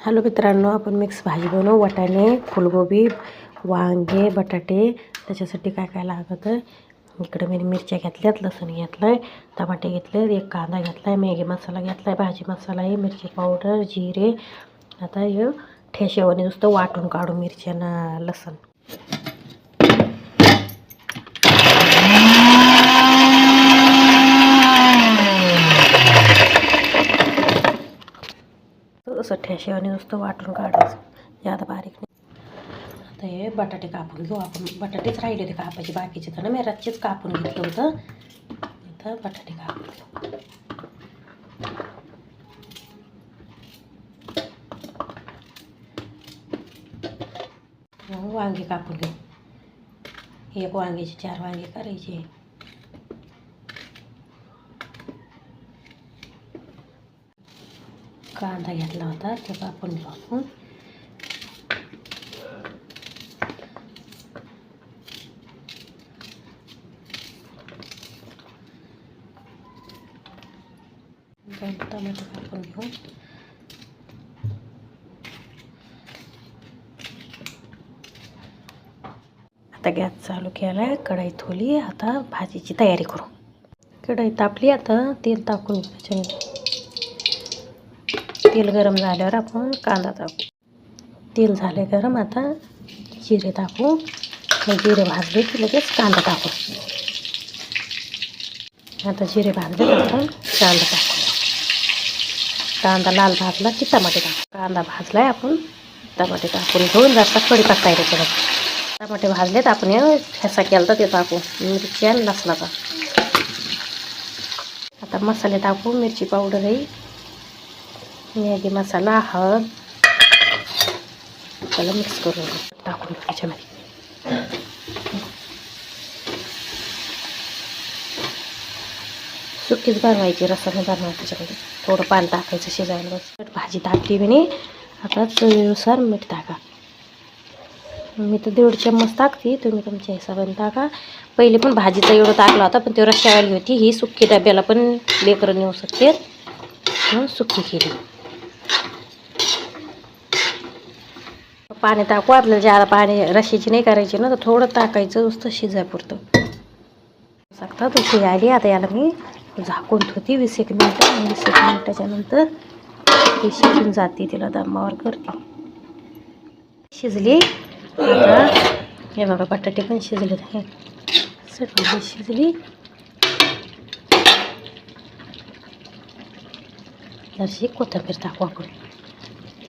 Hello मित्रांनो आपण mix भाजी बनवू. वाटाणे फुलगोबी वांगे बटाटे त्याच्यासाठी काय काय लागतं इकडे मी मिरच्या घेतल्यात लसूण घेतलं आहे टमाटे घेतले एक कांदा घेतला आहे मॅगी मसाला घेतला आहे भाजी मसाला आहे मिरची पावडर जिरे. आता हे ठेशेवाने नुसतं वाटून काढू मिरच्यानं लसूण. असं ठेशेवाने नुसतं वाटून काढायचं. जादा बारीक नाही. आता हे बटाटे कापून घेऊ आपण. बटाटेच राहिले होते कापायचे. बाकीचे तर ना मी रातचेच कापून घेतलं होतं. इथं बटाटे कापून घेऊ. हो, वांगे कापून घेऊ. एक वांग्याचे चार वांगे करायचे. कांदा घेतला होता तो कापून घेऊ आपण दोन टमाटे कापून घेऊन आता गॅस चालू केला आहे कढाई थोली आता भाजीची तयारी करू। कढाई तापली आता तेल टाकून घेऊ त्याच्यामध्ये तेल गरम झाल्यावर आपण कांदा टाकू. तेल झाले गरम आता जिरे टाकू. जिरे भाजले की लगेच कांदा टाकू. आता जिरे भाजले तर आपण कांदा टाकू. कांदा लाल भाजला की टमाटे टाकू. कांदा भाजलाय आपण टमाटे टाकून घेऊन जास्त कढीपत्ता आहे त्याच्यात टमाटे भाजलेत आपण ठेसा केला तर ते टाकू. मिरची आणि लसणाचा. आता मसाले टाकू मिरची पावडर आहे. मॅगी मसाला हळद. त्याला मिक्स करून टाकून त्याच्यामध्ये. सुकीच बनवायची रसाने बनवायची त्याच्यामध्ये. थोडं पाणी टाकायचं शिजायला. बस भाजी टाकली मी. आता चवीनुसार मीठ टाका. मी तर दीड चम्मच टाकते. तुम्ही तुमच्या हिशोबाने टाका. पहिले पण भाजीचा एवढं टाकला होता पण ते रश्यावाली होती. ही सुक्की डब्याला पण लेकरं नेऊ शकते. म्हणून सुकी केली. पाणी ताक आपल्याला ज्याला पाणी रशीची नाही करायची ना तर थोडं टाकायचं नुसतं शिजायपुरतं. सांगता तुझी आली आता याला मी झाकून ठेवते वीस एक मिनटं आणि वीस एक मिनटाच्या नंतर ती शिजून जाते तिला दमावर करते. शिजली आता हे बघा बटाटे पण शिजले हे सगळी शिजली. जरशी कोथिंबीर टाकू आपण.